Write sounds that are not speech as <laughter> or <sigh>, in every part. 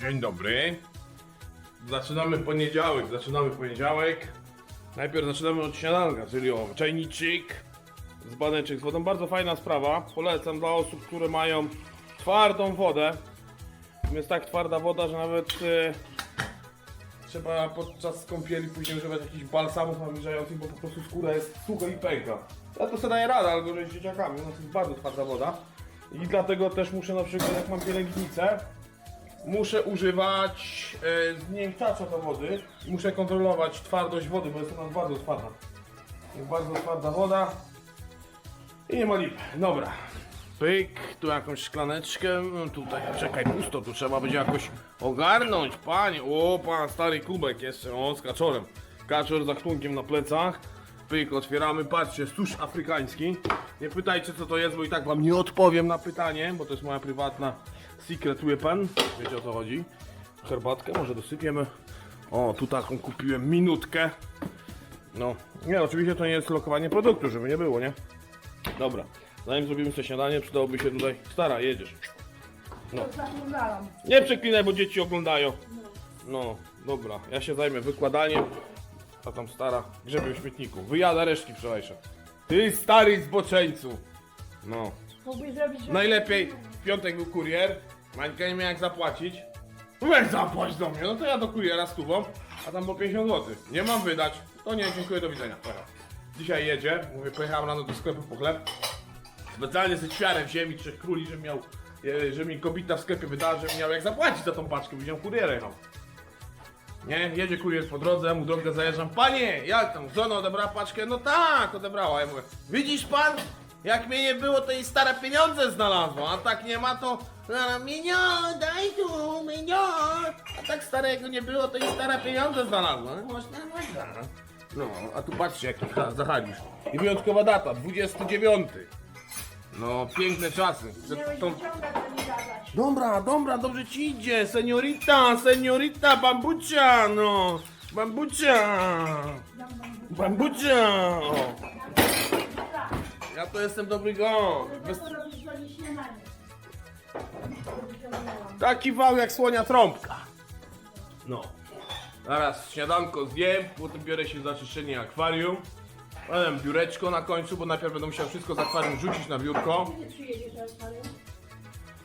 Dzień dobry. Zaczynamy poniedziałek, zaczynamy poniedziałek. Najpierw zaczynamy od śniadanka, czyli o czajniczyk z baneczek z wodą. Bardzo fajna sprawa. Polecam dla osób, które mają twardą wodę. Jest tak twarda woda, że nawet e, trzeba podczas kąpieli później używać jakichś balsamów nawilżających, bo po prostu skóra jest sucha i pęka. Ja to sobie daję radę, ale gorzej z dzieciakami. No to jest bardzo twarda woda. I dlatego też muszę na przykład, jak mam pielęgnicę, muszę używać e, zmiękczacza do wody muszę kontrolować twardość wody, bo jest ona bardzo twarda. Jest bardzo twarda woda i nie ma lipy. Dobra. Pyk, tu jakąś szklaneczkę, no tutaj, czekaj, pusto, tu trzeba będzie jakoś ogarnąć, panie. O, pan stary kubek jeszcze, o, z kaczorem. Kaczor z achtunkiem na plecach. Pyk, otwieramy, patrzcie, susz afrykański. Nie pytajcie co to jest, bo i tak wam nie odpowiem na pytanie, bo to jest moja prywatna secret weapon. Wiecie o co chodzi. Herbatkę może dosypiemy. O, tu taką kupiłem minutkę. No, nie, oczywiście to nie jest lokowanie produktu, żeby nie było, nie? Dobra, zanim zrobimy sobie śniadanie, przydałoby się tutaj... Stara, jedziesz. Zaglądałam. Nie przeklinaj, bo dzieci oglądają. No, dobra, ja się zajmę wykładaniem, a tam stara grzebie w śmietniku. Wyjada resztki wczorajsze. Ty stary zboczeńcu. No. Najlepiej w piątek był kurier, Mańka nie miała jak zapłacić. Weź zapłać do mnie, no to ja do kuriera z tubą, a tam po 50 zł. Nie mam wydać, to nie, dziękuję, do widzenia. Dzisiaj jedzie, mówię, pojechałem rano do sklepu po chleb. Specjalnie ze ćwiarem ziemi trzech króli, że miał, e, że mi kobita w sklepie wydała, że miał jak zapłacić za tą paczkę, widziałem kuriera jechał. Nie, jedzie kurier po drodze, mu drogę zajeżdżam. Panie, jak tam, żona odebrała paczkę? No tak, odebrała. Ja mówię, widzisz pan, jak mnie nie było, to i stare pieniądze znalazła, a tak nie ma, to minio, daj tu, minio. A tak starego nie było, to i stare pieniądze znalazła. No, Można, można. No, a tu patrzcie, jaki ha- zahadzisz. I wyjątkowa data, 29. No, piękne czasy. Nie gadać. Dobra, dobra, dobrze ci idzie, seniorita, seniorita, bambucia, no, bambucia, bambucia, o. Ja to jestem dobry gość, Bez... To robisz śniadanie. Taki wał jak słonia trąbka. No, zaraz śniadanko zjem, potem biorę się za czyszczenie akwarium, potem biureczko na końcu, bo najpierw będę musiał wszystko z akwarium rzucić na biurko. Kiedy przyjedziesz teraz, Mario?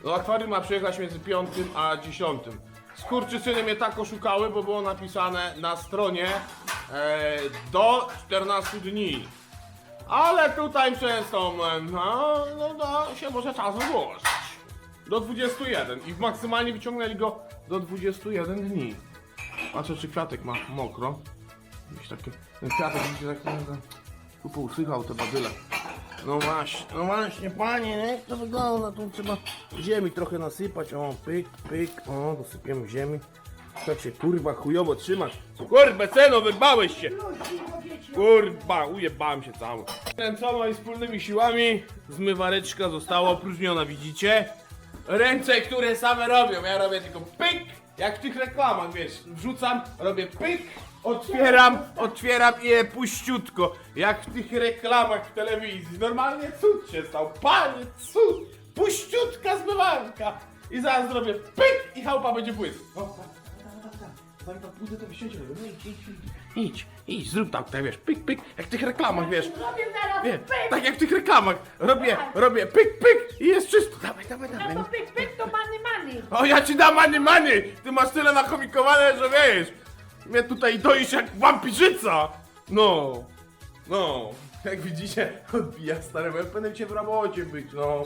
No akwarium ma przyjechać między 5 a 10. Skurczysyny mnie tak oszukały, bo było napisane na stronie e, do 14 dni. Ale tutaj przez tą, e, no, no, no się może czas wydłużyć. Do 21 i maksymalnie wyciągnęli go do 21 dni. Patrzę czy kwiatek ma mokro. Jakiś taki, ten kwiatek mi się tak tu pousychał te badyle. No właśnie, no właśnie, panie, jak to wygląda? Tu trzeba ziemi trochę nasypać. O, pyk, pyk, o, dosypiemy ziemi. Tak się kurwa chujowo trzymasz. Kurwa, ceno, wybałeś się! Kurwa, ujebałem się cały. Ręcoma i wspólnymi siłami zmywareczka została opróżniona, widzicie? Ręce, które same robią, ja robię tylko pyk, jak w tych reklamach, wiesz, wrzucam, robię pyk, otwieram, otwieram i je puściutko, jak w tych reklamach w telewizji. Normalnie cud się stał, panie, cud, puściutka zmywarka. I zaraz zrobię pyk i chałupa będzie błysk. O, tak, tak, tak, tak. Zanim tam pójdę, to wysiądzie, no idź, idź, idź, idź, idź, zrób tak, tak, wiesz, pyk, pyk, jak w tych reklamach, wiesz. Zaraz Nie, pyk! tak jak w tych reklamach. Robię, robię pyk, pyk i jest czysto. Dawaj, dawaj, dawaj. No to pyk, pyk, to many, many. O, ja ci dam many, many. Ty masz tyle nakomikowane, że wiesz. Mnie tutaj doisz jak wampirzyca. No, no. Jak widzicie, odbija stare, bo ja powinien cię w robocie być, no.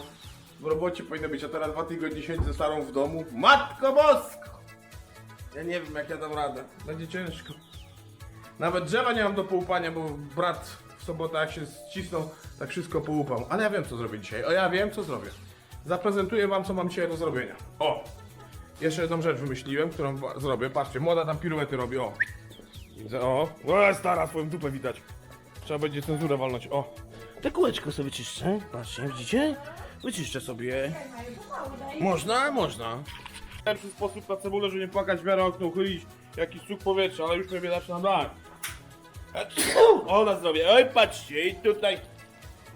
W robocie powinno być, a teraz dwa tygodnie siedzi ze starą w domu. Matko Bosko! Ja nie wiem, jak ja dam radę. Będzie ciężko. Nawet drzewa nie mam do połupania, bo brat w sobotę jak się ścisnął, tak wszystko połupał. Ale ja wiem co zrobię dzisiaj. O, ja wiem co zrobię. Zaprezentuję wam co mam dzisiaj do zrobienia. O! Jeszcze jedną rzecz wymyśliłem, którą zrobię. Patrzcie, młoda tam piruety robi. O! Widzę, o! O, stara, swoją dupę widać. Trzeba będzie cenzurę walnąć. O! Te kółeczko sobie wyczyszczę. Patrzcie, widzicie? Wyczyszczę sobie. Można? Można. Lepszy sposób na cebulę, żeby nie płakać w miarę okno, uchylić jakiś cuk powietrza, ale już prawie zaczynam dać. O, na zdrowie. Oj, patrzcie, i tutaj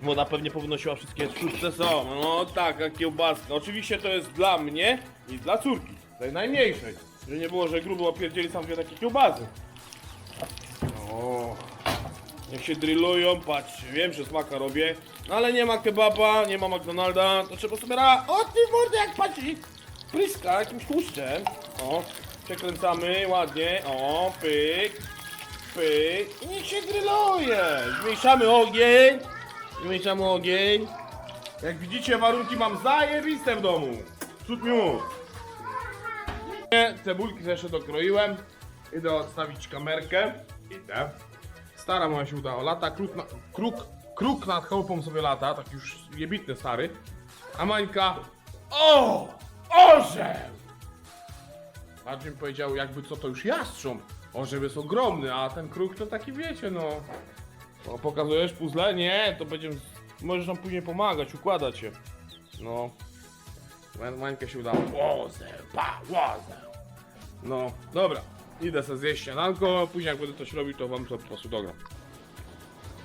woda pewnie powynosiła wszystkie sztuczce są. No tak, jak kiełbaska. Oczywiście to jest dla mnie i dla córki. tej najmniejszej. Że nie było, że grubo opierdzieli sam dwie takie kiełbasy. O, niech się drillują, patrzcie, wiem, że smaka robię, no ale nie ma kebaba, nie ma McDonalda, to trzeba sobie ra... O ty mordy, jak patrzy! Pryska jakimś tłuszczem. O, przekręcamy ładnie, o, pyk, pyk i niech się grilluje. Zmniejszamy ogień, zmniejszamy ogień. Jak widzicie, warunki mam zajebiste w domu. Cud miód. Cebulki jeszcze dokroiłem. Idę odstawić kamerkę. Idę. Stara moja się udała. Lata, kruk, na, kruk, kruk nad chałupą sobie lata, taki już jebitny stary. A Mańka... O! Orzeł! Mi powiedział, jakby co to już jastrząb. Orzeł jest ogromny, a ten kruk to taki wiecie, no. O, pokazujesz puzzle? Nie, to będzie... Możesz nam później pomagać, układać się. No. Ma- Mańkę się udało. Łozeł, pa, łozeł. No, dobra. Idę sobie zjeść śniadanko, później jak będę coś robił, to wam to po prostu dogram.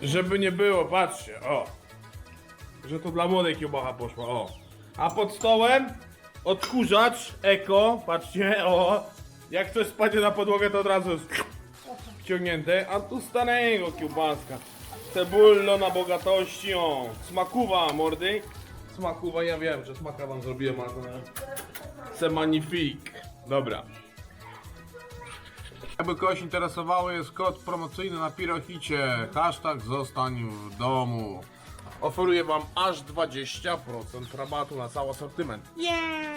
Żeby nie było, patrzcie, o. Że to dla młodej kiełbacha poszła, o. A pod stołem odkurzacz eko, patrzcie, o. Jak coś spadnie na podłogę, to od razu jest wciągnięte. A tu starego kiełbaska. Cebulno na bogatości, o. Smakuwa, mordy. Smakuwa, ja wiem, że smaka wam zrobiłem, ale... C'est magnifique. Dobra. Jakby kogoś interesowało, jest kod promocyjny na Pirohicie. Hashtag zostań w domu. Oferuję wam aż 20% rabatu na cały asortyment. Yeah!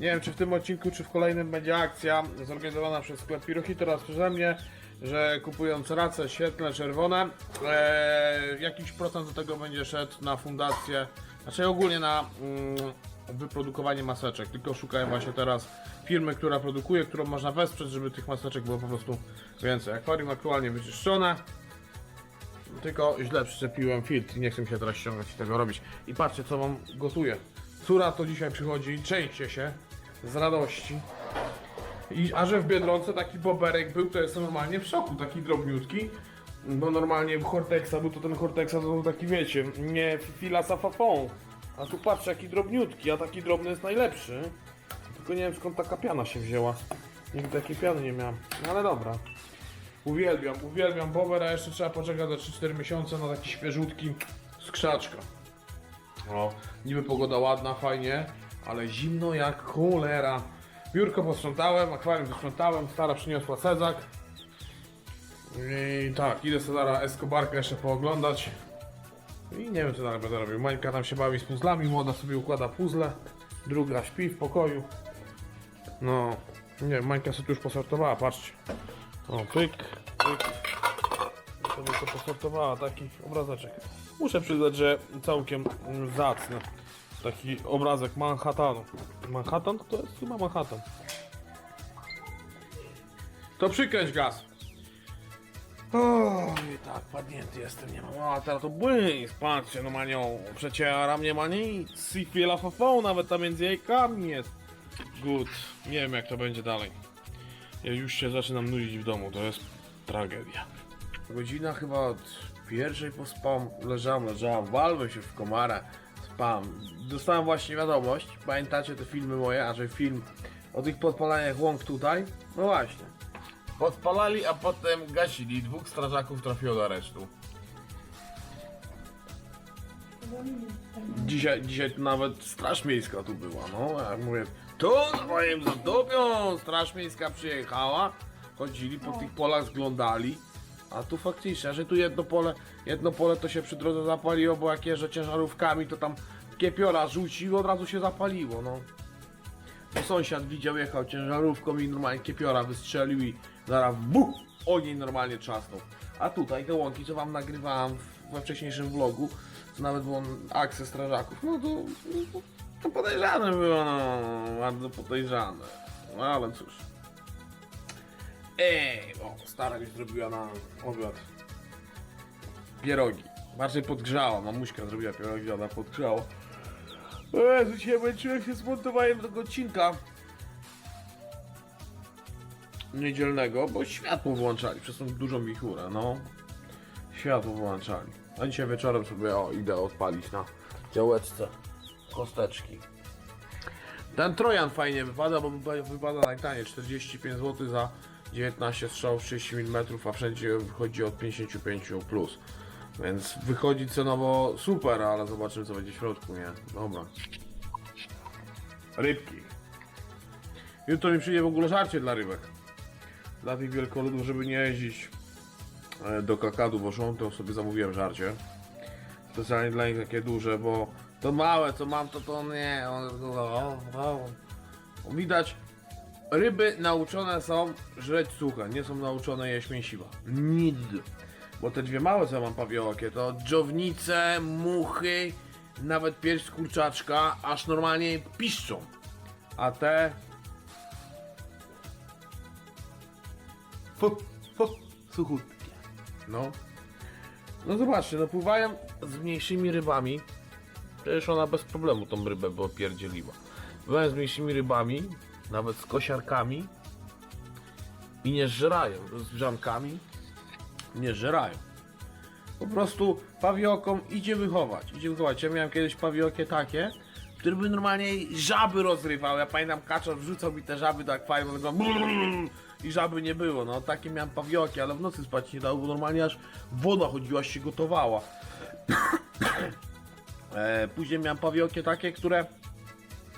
Nie wiem, czy w tym odcinku, czy w kolejnym będzie akcja zorganizowana przez sklep Pirohit oraz przeze mnie, że kupując race świetlne, czerwone, e, jakiś procent do tego będzie szedł na fundację, znaczy ogólnie na mm, wyprodukowanie maseczek. Tylko szukałem właśnie teraz firmy, która produkuje, którą można wesprzeć, żeby tych maseczek było po prostu więcej. Akwarium aktualnie wyczyszczone, tylko źle przyczepiłem filtr i nie chcę się teraz ściągać i tego robić. I patrzcie, co wam gotuję. Córa to dzisiaj przychodzi, częście się z radości. I, a że w Biedronce taki boberek był, to jestem normalnie w szoku, taki drobniutki. Bo normalnie w Hortexa był to ten Hortexa to taki wiecie, nie fila safafon. A tu patrzę jaki drobniutki, a taki drobny jest najlepszy. Tylko nie wiem skąd taka piana się wzięła. Nigdy takiej piany nie miałem. No ale dobra. Uwielbiam, uwielbiam bober, a jeszcze trzeba poczekać za 3-4 miesiące na taki świeżutki z krzaczka. O, niby pogoda ładna, fajnie, ale zimno jak cholera. Biurko posprzątałem, akwarium posprzątałem, stara przyniosła sezak. I tak, idę sobie Escobarkę jeszcze pooglądać. I nie wiem co dalej będę robił. Mańka tam się bawi z puzzlami, młoda sobie układa puzzle. Druga śpi w pokoju. No, nie wiem, Mańka sobie już posortowała, patrzcie. O, pyk, pyk. Sobie to posortowała, taki obrazeczek. Muszę przyznać, że całkiem zacny. Taki obrazek Manhattanu. Manhattan? To jest chyba Manhattan. To przykręć gaz. O, i tak, padnięty jestem, nie mam. A teraz to błysk, patrzcie, no manią, przeciera mnie ma nic. Syfiela fafą, nawet tam między jajkami jest. Good. Nie wiem jak to będzie dalej. Ja już się zaczynam nudzić w domu, to jest tragedia. Godzina chyba od pierwszej po spam leżałem, walwę się w komara, spam. Dostałem właśnie wiadomość, pamiętacie te filmy moje, a że film o tych podpalaniach łąk tutaj? No właśnie. Podpalali, a potem gasili, dwóch strażaków trafiło do aresztu. Dzisiaj, dzisiaj tu nawet straż miejska tu była, no, jak mówię, tu swoim zadupią straż miejska przyjechała, chodzili po tych polach, zglądali, a tu faktycznie, że tu jedno pole, jedno pole to się przy drodze zapaliło, bo jak jeżdżę ciężarówkami, to tam kiepiora rzucił, od razu się zapaliło, no. Bo sąsiad widział, jechał ciężarówką i normalnie kiepiora wystrzelił i zaraz buch, ogień normalnie trzasnął. A tutaj te łąki, co wam nagrywałem we wcześniejszym vlogu, to nawet było akcję strażaków, no to, no, to podejrzane było, no, bardzo podejrzane. No ale cóż. Ej, o, stara mi zrobiła na obiad pierogi. Bardziej podgrzała, mamuśka zrobiła pierogi, ona podgrzała. Jezu, dzisiaj męczyłem się z montowaniem tego odcinka niedzielnego, bo światło włączali przez tą dużą wichurę, no. Światło włączali. A dzisiaj wieczorem sobie o, idę odpalić na działeczce kosteczki. Ten Trojan fajnie wypada, bo wypa- wypada najtaniej. 45 zł za 19 strzałów 30 mm, a wszędzie wychodzi od 55 plus. Więc wychodzi cenowo super, ale zobaczymy co będzie w środku, nie? Dobra. Rybki. Jutro mi przyjdzie w ogóle żarcie dla rybek. Dla tych wielkoludów, żeby nie jeździć e, do kakadu woszą, to sobie zamówiłem żarcie. Specjalnie dla nich takie duże, bo to małe co mam, to to nie. on- o, o. Widać, ryby nauczone są żreć suche, nie są nauczone jeść mięsiwa. Nigdy. Bo te dwie małe co mam pawiołkie, to dżownice, muchy, nawet pierś z kurczaczka, aż normalnie piszczą. A te... Fu, fu, suchutkie. No. No zobaczcie, no pływają z mniejszymi rybami. Przecież ona bez problemu tą rybę by opierdzieliła. Pływają z mniejszymi rybami, nawet z kosiarkami i nie żerają. Z grzankami nie żerają. Po prostu pawiokom idzie wychować. Idzie wychować. Ja miałem kiedyś pawiokie takie, które by normalnie żaby rozrywały. Ja pamiętam kaczor wrzucał mi te żaby do akwarium go brrrr i żaby nie było. No takie miałem pawioki, ale w nocy spać nie dało, bo normalnie aż woda chodziła, się gotowała. <coughs> e, później miałem pawiokie takie, które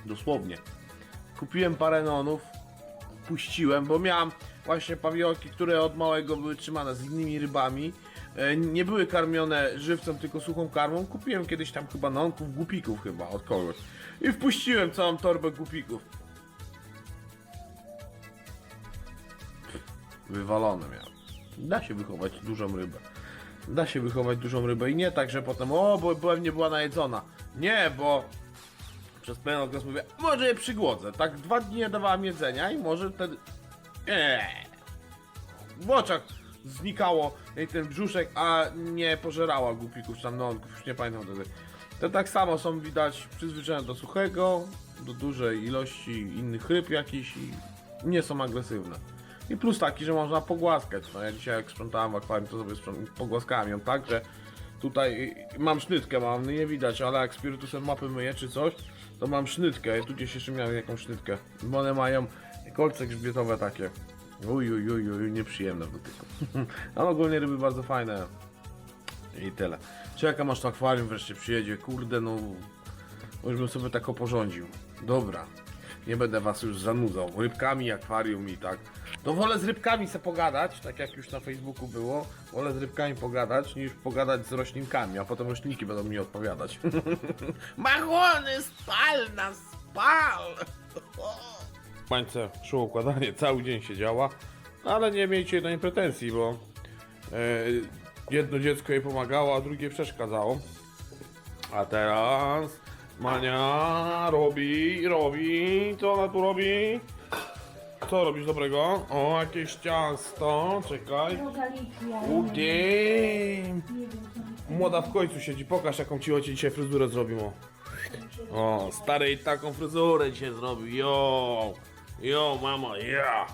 dosłownie kupiłem parę nonów, puściłem, bo miałem właśnie pawioki, które od małego były trzymane z innymi rybami. E, Nie były karmione żywcem, tylko suchą karmą. Kupiłem kiedyś tam chyba nonków, gupików chyba od kogoś. I wpuściłem całą torbę gupików. Wywalone miałem. Da się wychować dużą rybę. Da się wychować dużą rybę i nie tak, że potem o, bo pewnie była najedzona. Nie, bo przez pewien okres mówię, może je przygłodzę. Tak dwa dni nie dawałem jedzenia i może wtedy... Eee. W oczach znikało jej ten brzuszek, a nie pożerała głupików tam nonków, już nie pamiętam wtedy. To tak samo są widać przyzwyczajone do suchego, do dużej ilości innych ryb jakichś i nie są agresywne. I plus taki, że można pogłaskać. No ja dzisiaj jak sprzątałem w akwarium, to sobie pogłaskałem ją tak, że tutaj mam sznytkę, mam, nie widać, ale jak spirytusem mapy myję czy coś, to mam sznytkę. Tu gdzieś jeszcze miałem jakąś sznytkę. Bo one mają kolce grzbietowe takie. Uj, uj, uj, uj nieprzyjemne w dotyku. <laughs> Ale ogólnie ryby bardzo fajne. I tyle. Czekam aż to akwarium wreszcie przyjedzie. Kurde, no. Już bym sobie tak oporządził. Dobra. Nie będę was już zanudzał. Rybkami, akwarium i tak. To wolę z rybkami se pogadać, tak jak już na Facebooku było. Wolę z rybkami pogadać, niż pogadać z roślinkami, a potem roślinki będą mi odpowiadać. <laughs> Machony, spal nas, spal! <laughs> Mańce szło układanie, cały dzień się działa, ale nie miejcie do niej pretensji, bo e, jedno dziecko jej pomagało, a drugie przeszkadzało. A teraz Mania robi, robi, co ona tu robi? Co robisz dobrego? O, jakieś ciasto, czekaj. Rogaliki, ale Udym. nie wiem co mi Młoda w końcu siedzi, pokaż jaką ci ojciec dzisiaj fryzurę zrobił. O, o starej taką fryzurę dzisiaj zrobił, jo, jo mama, ja.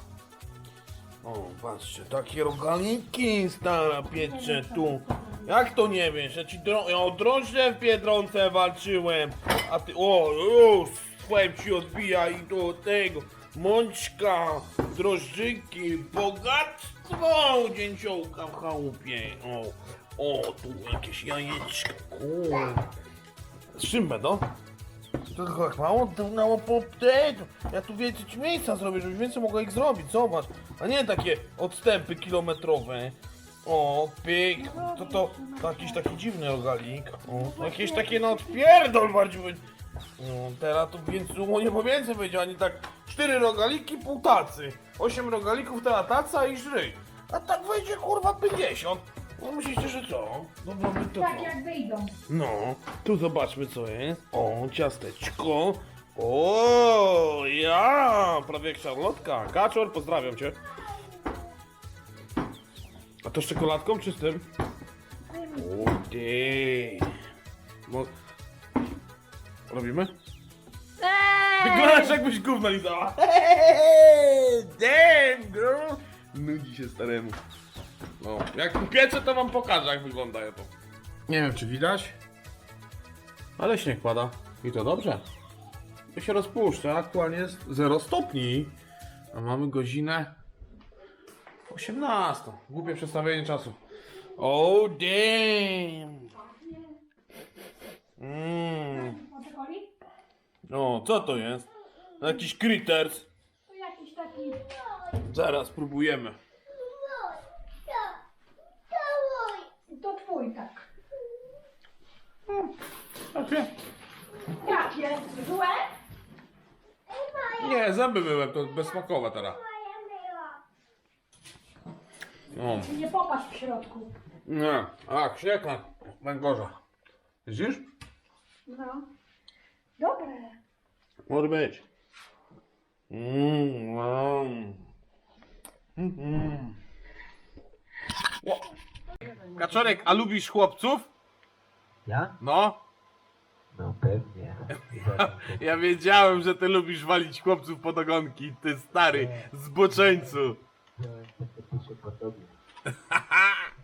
O, patrzcie, takie rogaliki stara piecze tu. Jak to nie wiesz, ja ci dro- ja o drożdże w Biedronce walczyłem, a ty, o, już, ci odbija i do tego, mączka, drożdżyki, bogactwo dzięciołka w chałupie, o, o, tu jakieś jajeczka, kurde. Z czym będą? To tylko jak mało, to mało po tego. Ja tu więcej miejsca zrobię, żebyś więcej mogła ich zrobić, zobacz. A nie takie odstępy kilometrowe. O, pyk, to to, to jakiś taki dziwny rogalik. O, jakieś takie no odpierdol bardziej. No, teraz to więcej, no nie powięcej będzie, ani tak cztery rogaliki, pół tacy. Osiem rogalików, teraz taca i żryj. A tak wejdzie kurwa 50. No myślicie, że co? Dobra, my to Tak co? jak wyjdą. No, tu zobaczmy co jest. O, ciasteczko. O, ja, prawie jak szarlotka. Kaczor, pozdrawiam cię. A to z czekoladką czy z tym? O, ty. Mo... Robimy? Wyglądasz jakbyś gówno lizała. Damn, girl. Nudzi się staremu. No, jak upieczę, to wam pokażę, jak wygląda to. Nie wiem, czy widać, ale śnieg pada. I to dobrze. się rozpuszcza. Aktualnie jest 0 stopni. A mamy godzinę 18. Głupie przestawienie czasu. Oh damn. Mm. Moczekoli? O, co to jest? Jakiś critters. To jakiś taki... Zaraz próbujemy. To twój tak. Takie? Jakie? Złe? Nie, zęby byłem, to bezsmakowe teraz. No. Nie popatrz w środku. Nie, a na węgorza. Widzisz? No. Dobre. Może być. Mm, wow. Mm. Ło. Kaczorek, a lubisz chłopców? Ja? No. No pewnie. <laughs> Ja wiedziałem, że ty lubisz walić chłopców pod ogonki, ty stary zboczeńcu. To się podobnie. <laughs>